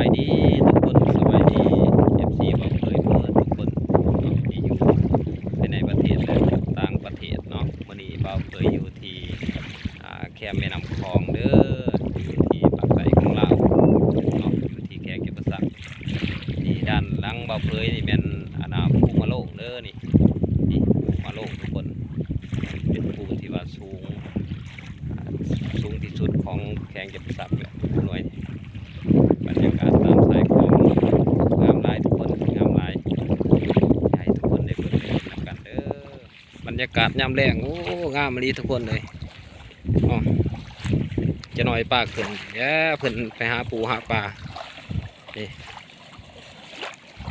ายดีทุกคนสบายดีเอฟซีบอกเลยเพื่อนทุกคนที่อยู่ภายในประเทศและต่างประเทศเนาะวันนี้เราเคยอยู่ที่แคมป์แม่น้ำคลองเด้ออยู่ที่ปากใต้ของเราเนาะอยู่ที่แคมป์เก็บสักที่ด้านหลังเบาเพยนี่เป็นอาณาภูมาโลกเด้อนี่นี่ภูมาโลกทุกคนเป็นภูที่ว่าสูงสูงที่สุดของแข่งเก็บสักเลยหน่วย บรรยากาศตามสายของงามหลายทุกคนงามหลายให้ทุกคนได้เบิ่งได้ชมกันเด้อบ รรยากาศยามแรงโอ้งามดีทุกคนเลยอ๋อจะหน่อยปลาขึ้นแย่เพิ่นไปหาปูหาปลานี่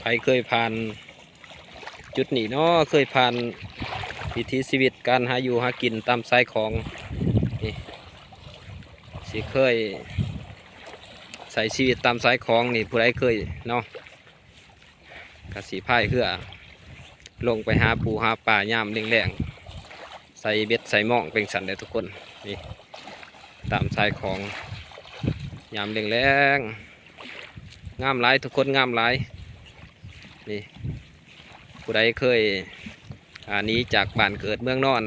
ใครเคยผ่าน จุดนี้เนาะเคยผ่านวิถีชีวิตการหาอยู่หากินตามสายของนี่สิเคยใส่ชีวิตตามสายคลองนี่ผู้ใดเคยเนาะกสีพายเพื่อ ลงไปหาปูหาปลายามแรงใส่เบ็ดใส่หม่องเป็นสันเลยทุกคนนี่ตามสายคลองยามแรงๆงามหลายทุกคนงามหลายนี่ผู้ใดเคยอันนี้จากบ้านเกิดเมืองนอน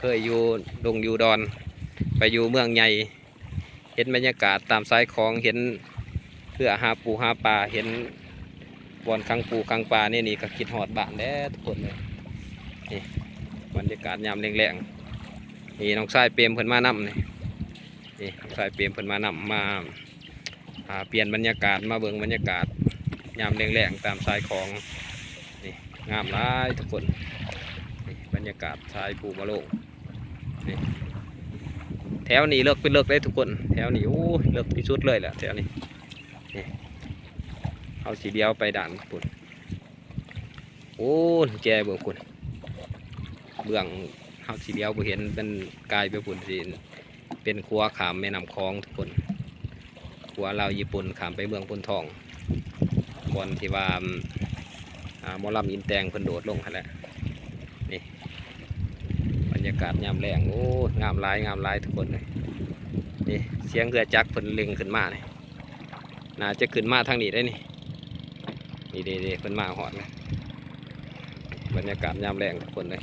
เคยอยู่ดงอยู่ดอนไปอยู่เมืองใหญ่เห็นบรรยากาศตามสายคลองเห็นเพื่อหาปูหาปลาเห็น บอนคังปูคังปลาเนี่ยนี่ก็คิดหอดบ้านแล้วทุกคนเลยนี่บรรยากาศยามแรงๆนี่น้องชายเปรมเพิ่นมานำนี่นี่น้องชายเปรมเพิ่นมานำมาอ่าเปลี่ยนบรรยากาศมาเบิ่งบรรยากาศยามแรงๆตามสายคลองนี่งามหลายทุกคนนี่บรรยากาศชายปูมะโลงแถวนี้เลิกเป็นเลิกได้ทุกคน แถวนี้โอ้เลิกที่สุดเลยแหละแถวนี้นี่ เอาสีเดียวไปด่านปุ่นโอ้แกเบื้องปุ่นเบื้องเอาสีเดียวบ่เห็นเป็นกลายไปปุ่นสิเป็นครัวขามแม่น้ำคลองทุกคนครัวเราญี่ปุ่นขามไปเมืองปุ่นทองบอนที่ว่าอ่าหมอลำอินแตงเพิ่นโดดลงหั่นแหละบรรยากาศยามแรงโอ้งามลายงามลายทุกคนเลยนี่เสียงเรือจักรเพิ่นเล็งขึ้นมาเลยน่าจะขึ้นมาทางนี้ได้นี่ นี่เด้ๆเพิ่นมาหอดเลยบรรยากาศยามแรงทุกคนเลย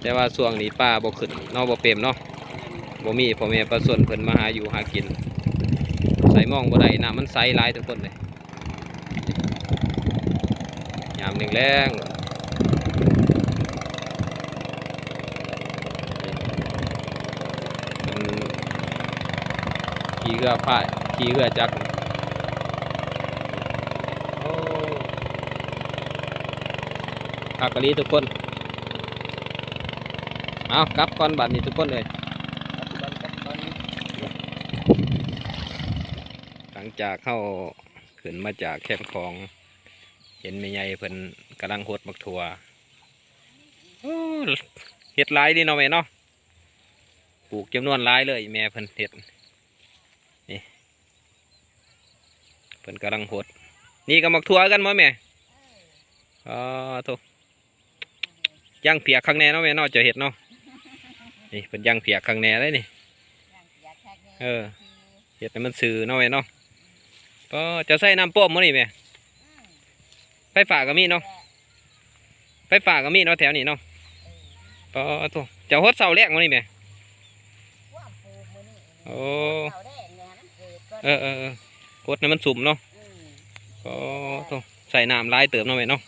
แต่ว่าช่วงนี้ป้าบ่ขึ้นนอกบ่เปรมเนาะบ่มีพ่อแม่ประส่วนเพิ่นมาหาอยู่หากิน ใส่หมองบ่ได้น้ำมันใสหลายทุกคนเลยยามแรงๆเป็นขี่เรือพายขี่เรือจักรโอ้ ขากะลีทุกคน เอากลับก่อนบัดนี้ทุกคนเลยหลังจากเข้าขึ้นมาจากแคมป์ของ เห็นแม่ใหญ่เพิ่นกำลังหดบักถั่วเห็ดลายดีเนาะแม่เนาะปลูกจำนวนลายเลย แม่เพิ่นเห็ดนี่เพิ่นกำลังหด นี่ก็มักทัวกันมั้ยแม่อ๋อโต ย่างเปียกข้างในเนาะแม่เนาะจะเห็ดเนาะนี่เป็นย่างเปียกข้างในเลยนี่ เออ เห็ดให้มันสื่อเนาะแม่เนาะก็จะใส่น้ำป้อมมั้นี่แม่ไฟฟ้าก็มีเนาะไฟฟ้าก็มีเนาะแถวนี้เนาะก็โตจะหดเสาแรกมั้นี่แม่โอ้เออเออเออกดให้มันสุ่มเนาะก็ต้องใส่น้ำลายเติมเนาะแม่เนาะ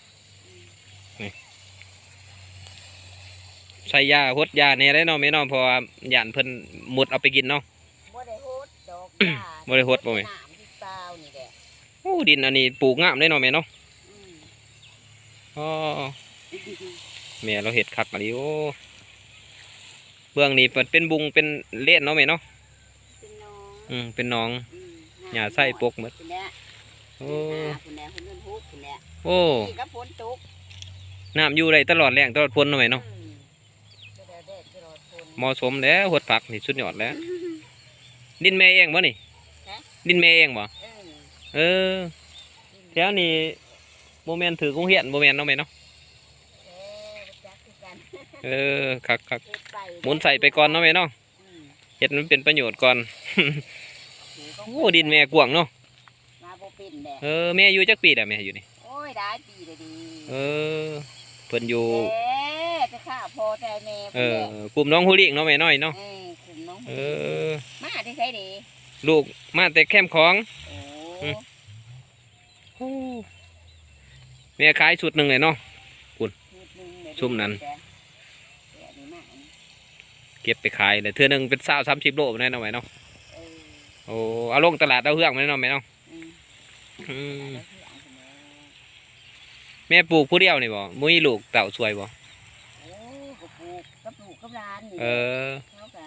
นี่ใส่ยาหดยาเนี่ยได้เนาะแม่เนาะเพราะว่าหยานเพิ่นหมดเอาไปกินเนาะบ่ได้โฮดดอกบ่ได้โฮดบ่แม่น้ำที่เปล่านี่แหละโอ้ดินอันนี้ปลูกงามได้เนาะแม่เนาะอืมอ๋อแม่เราเห็ดคักอันนี้โอ้เบื้องนี้เปิดเป็นบุงเป็นเล่นเนาะแม่เนาะเป็นน้องอืมเป็นหน้องอืมหญ้าไส้ปกหมดคุณแหละโอ้คุณแหละคุณเงินฮุกคุณแหละโอ้นี่ก็ฝนตกน้ำอยู่ได้ตลอดแรงตลอดพ้นเนาะแม่เนาะอืมจะได้แดดจะรอฝน เหมาะสมแล้วหดผักนี่สุดยอดแล้ว ดินแม่เองบ่นี่ฮะดินแม่เองบ่เออเออแถวนี้โมเมนถือกุ้งเหียนโมเมนเนาะแม่เนาะเออจักคือกันเออคักคักเฮ็ดไปหมุนใส่ไปก่อนเนาะแม่เนาะอืมเห็ดมันเป็นประโยชน์ก่อนถือก็โอ้ดินแม่กว้างเนาะมาบ่เป็นแดดเออแม่อยู่จักปีแล้วแม่อยู่นี่โอ้ยได้ปีเลยดีเออเพิ่นอยู่ เอ๊ะจะฆ่าพ่อแต่แม่เอพิ่นอแหละกลุ่มน้องฮูลิงเนาะแม่น้อยเนาะเออขุนน้องเออมาที่ใช้ดีลูกมาแต่แคมป์ของโอ้อืมแม่ขายชุดหนึงเลยเนาะชุดหนึ่งเดี๋ยวชุ่มนั้นเดี๋ยวนี้มาอันนี้เก็บไปขายเลยเทื่อหนึงเป็น20 30โลบ่ได้เนาะแม่เนาะเออโอ้เอาลงตลาดดาวเฮืองไว้เนาะแม่เนาะอืมอืมแล้วที่เอาไปแล้วแม่ปลูกผู้เดียวนี่บ่มุ้ยลูกเต่าสวยบ่ โอ้กับปลูกกับปลูกกับร้านนี่ เออเขาก็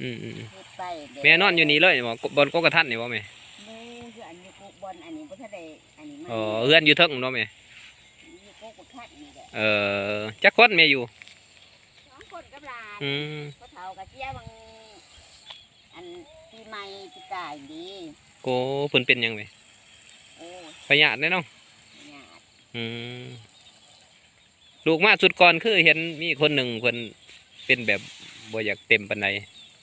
อืมอืมเฮ็ดไปเด็แม่นอนอยู่นี่เลยบ่บนกกระทันนี่บ่แม่เด้คืออันนี้ปลูกบอลอันนี้บ่ทันได้อันนี้มันอ๋อเฮือนอยู่เทิงเนาะแม่นี่ปลูกบักคัดนี่แหละเออจักคนแม่อยู่ สองคนกับร้านอืมเขาเฒ่ากับเจียบางอันปีใหม่ปีกายดีโกเพิ่นเป็นหยังแม่โอ้ประหยัดแน่เนาะญาติอืม ลูกมาสุดก่อนคือเห็นมีคนหนึ่งเพิ่นเป็นแบบบ่อยากเต็มปานใด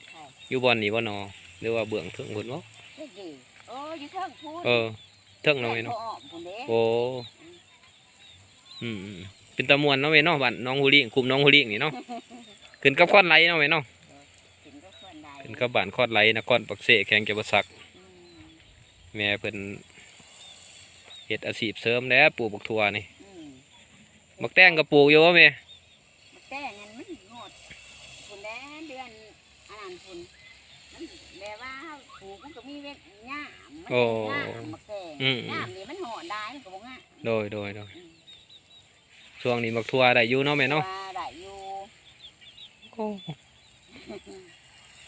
ใช่อยู่บ่อนนี่บ่นอหรือว่าเบื้องเทิงเพิ่นบ่เฮ็ดดีโอ้อยู่เทิงพูนเออเทิงเนาะแม่เนาะพ่ออ้อมพุ่นเด้โอ้อืมอืมเป็นตะมวนเนาะแม่เนาะบ้านน้องฮูลิงกลุ่มน้องฮูลิงนี่เนาะขึ้นกับคอนไหลเนาะแม่เนาะกินก็ควรได้ขึ้นกับบ้านคอนไหลนครปักเสแข่งเก็บสักอืมแม่เพิ่นเฮ็ดอาชีพเสริมแล้วปลูกบักทั่วนี่อืม บักแตงก็ปลูกอยู่ว่าแม่แต่งั้นมันงดพุ่นแดนเดือนอันนั้นพุ่นมันแบบว่าปลูกมันก็มีเว็ดหญ้ามันเป็นหญ้ามาแกงอืมหญ้านี่มันหอดได้มันก็บ่งะโดยโดยโดยอืมช่วงนี้บักทั่วได้อยู่เนาะแม่เนาะว่าได้อยู่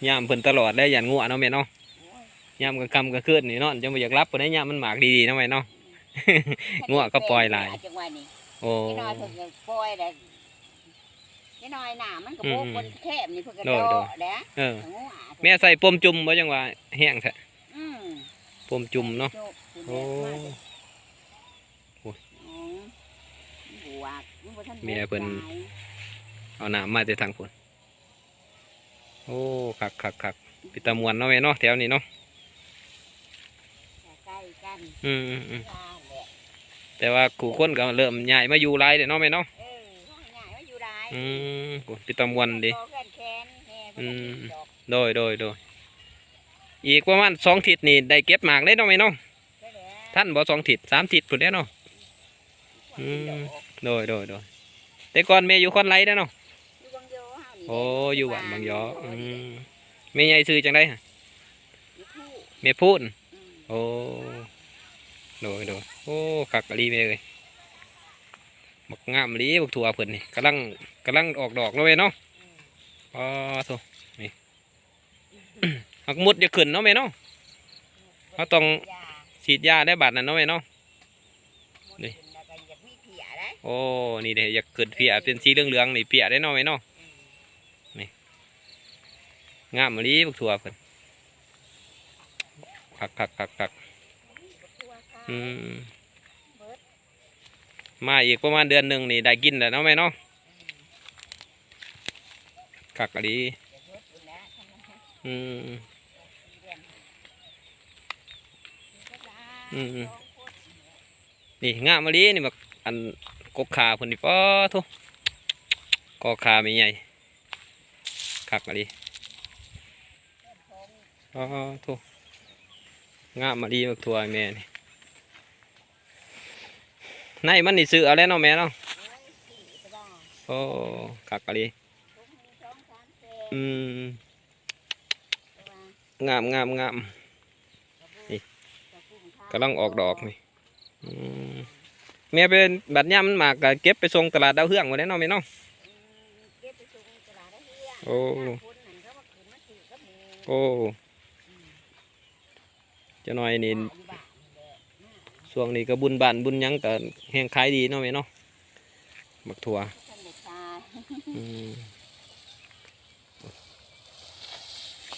ยามเพิ่นตลอดได้ยันงัวเนาะแม่เนาะโอ้ยยามกลางค่ำกลางคืนนี่เนาะจังบ่อยากรับปานใดยามมันหมากดีๆเนาะแม่เนาะงัวก็ปล่อยหลายจังหวะนี้ โอ้ นี่น้อยเพิ่นก็ปล่อยได้นี่น้อยหน้ามันก็โบกอืมบนแคบนี่เพิ่นก็โดโดยโดยดเด้อเอองัวแม่ใส่ปมจุ่มบ่จังว่าแห้งแท้อืมปมจุ่มเนาะ โจกคือโอ้ แม่มาเด้อโอ้ยอ๋อบวกมันบ่ทันแม่เพิ่นบวกหลายเอาน้ำมาแต่ทางพุ่นโอ้คักคักคักปิตามวนเนาะแม่เนาะแถวนี้เนาะ ใกล้กันอืมอืมอืม ลา แหละแต่ว่ากูคนก็เริ่มย้ายมาอยู่หลายเด้อเนาะแม่เนาะเออห้องใหญ่ว่าอยู่ได้อืมโอ้ปิตามวนดิพอแขนแขนแม่เพิ่นก็อืมกินดอกโดยโดยโดยอีกประมาณสองทิศนี่ได้เก็บหมากได้เนาะแม่เนาะได้แล้วท่านบ่สองทิศสามทิศพุ่นเด้อเนาะ อืม โดยโดยโดยแต่ก่อนแม่อยู่คอนไรเด้อเนาะอยู่บางโยเฮานี่โอ้อยู่บ้านบางยออืมแม่ใหญ่ซื้อจังไดฮะอยู่ผู้แม่พูนอืมโอ้ โดยโดยโอ้คักกะลีแม่เอ้ยบักงามอีหลีบักถั่วเพิ่นนี่กำลังกำลังออกดอกแล้วเว้ยเนาะอ๋อโธ่นี่หักมุดจะขึ้นเนาะแม่เนาะเขาต้องฉีดยาได้บาดนั้นเนาะแม่เนาะหมดนี่กินแล้วก็อยากมีเพียได้โอ้นี่เด้อยากขึ้นเพียเป็นสีเหลืองๆนี่เพียได้เนาะแม่เนาะอืมงามอีหลีบักถั่วเพิ่นคักคักคักคัก อืมมาอีกประมาณเดือนหนึ่งนี่ได้กินแล้วเนาะแม่เนาะขักดีอืมเดือนก็ได้อืมอืมนี่งามอีหลีนี่แบักอันกกขาพิ่นนี่ป้อทุกอขาไม่ใหญ่คักอีหลีป้อทุกงามอีหลีบักถั่วแม่นี่ ในมันนี่ซื้อเอาแล้วเนาะแม่เนาะโอ้กักอีหลีทุกมือสองสามเซนอืมงามงามงามกระบุนี่กำลังออกดอกนี่แม่เป็นบัดย่ามันหมากก็เก็บไปส่งตลาดดาวเฮืองไว้ได้เนาะแม่เนาะโอ้โอ้เจะน้อยนี่ขายอยู่บ้านนี่แหละหน้า ช่วงนี้ก็บุญบ้านบุญหยังก็แห้งขายดีเนาะแม่เนาะบักถั่วท่านเด็กชายอืม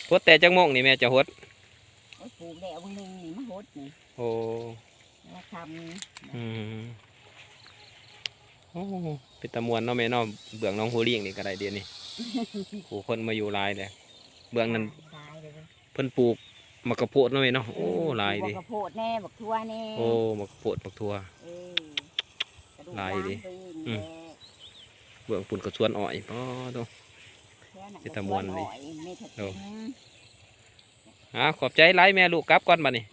พดแต่จังโมงนี่แม่จะหดโอ้ยปลูกแล้ววันหนึงนี่มาหดนี่โอ้มาทอืมโอ้เป็นตะมวนเนาะแม่เนาะเบื้องน้องฮูเลี้ยงนี่ก็ได้เดียวนี่ผู้คนมาอยู่หลายเลยเบื้องนั้นตายเลยเว้ยเพิ่นปลูก มะกะโพดเนาะแม่เนาะโอ้หลายดิบักกระโพดแน่บักทั่วแน่โอ้มะกะโพดมะทั่ว เออกระดูกหลายดิงไปอีกอืมแหละเบื้องปุ่นกระชวนอ้อยอ๋อตรงแค่นั้นเป็นตะมวนดิก็ช่อยไม่ถัดโอ้ทิ้งอ่าขอบใจหลายแม่ลูกกลับก่อนบัดนี้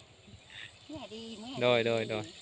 แม่ดีแม่โดยโดยโดยดี